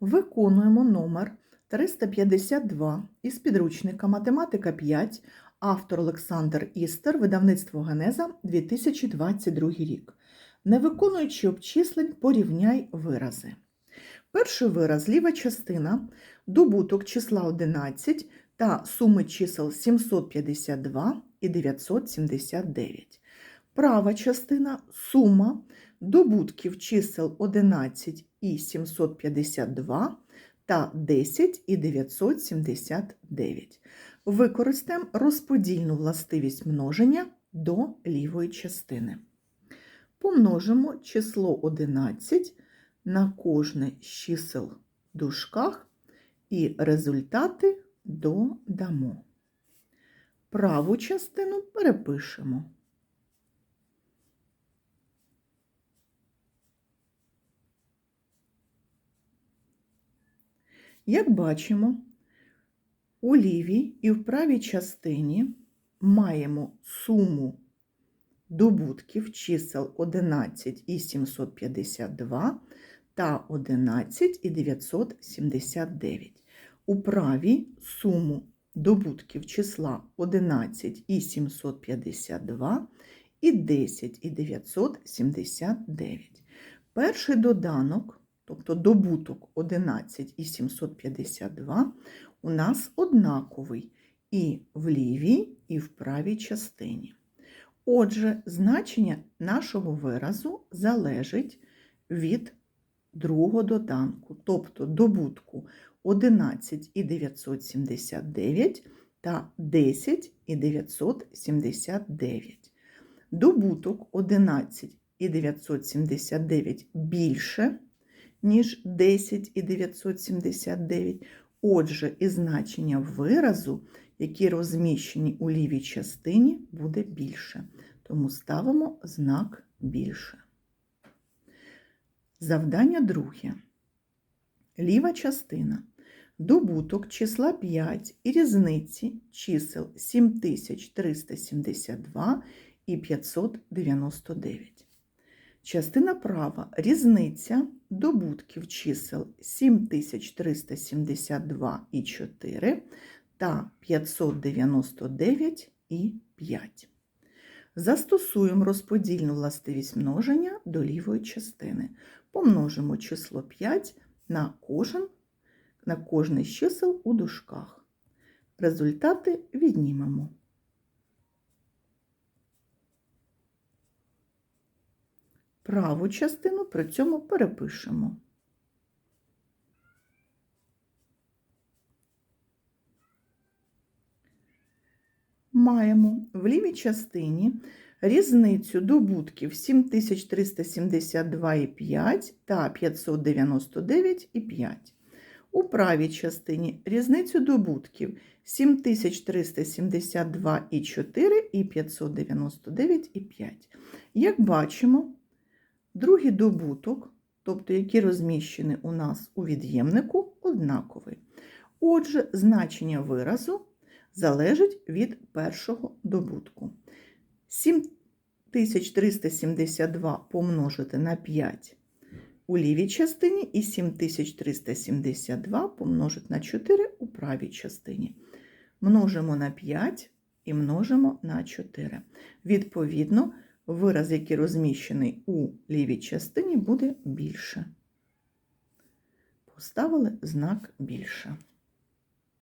Виконуємо номер 352 із підручника Математика 5, автор Олександр Істер, видавництво Генеза 2022 рік. Не виконуючи обчислень, порівняй вирази. Перший вираз ліва частина добуток числа 11 та суми чисел 752 і 979. Права частина сума добутків чисел 11 і 752 та 10 і 979. Використаємо розподільну властивість множення до лівої частини. Помножимо число 11 на кожне з чисел в дужках і результати додамо. Праву частину перепишемо. Як бачимо, у лівій і в правій частині маємо суму добутків чисел 11 і 752 та 11 і 979. У правій суму добутків числа 11 і 752 і 10 і 979. Перший доданок, тобто добуток 11 і 752, у нас однаковий і в лівій, і в правій частині. Отже, значення нашого виразу залежить від другого доданку, тобто добутку 11 і 979 та 10 і 979. Добуток 11 і 979 більше, ніж 10 і 979. Отже, і значення виразу, які розміщені у лівій частині, буде більше. Тому ставимо знак більше. Завдання друге. Ліва частина. Добуток числа 5 і різниці чисел 7372 і 599. Частина права. Різниця добутків чисел 7372 і 4 та 599 і 5. Застосуємо розподільну властивість множення до лівої частини. Помножимо число 5 на кожен, на кожне з чисел у дужках. Результати віднімемо. Праву частину при цьому перепишемо. Маємо в лівій частині різницю добутків 7372,5 та 599,5. У правій частині різницю добутків 7372,4 і 599,5. Як бачимо, другий добуток, тобто який розміщений у нас у від'ємнику, однаковий. Отже, значення виразу залежить від першого добутку. 7372 помножити на 5 у лівій частині і 7372 помножити на 4 у правій частині. Множимо на 5 і множимо на 4. Відповідно, вираз, який розміщений у лівій частині, буде більше. Поставили знак більше.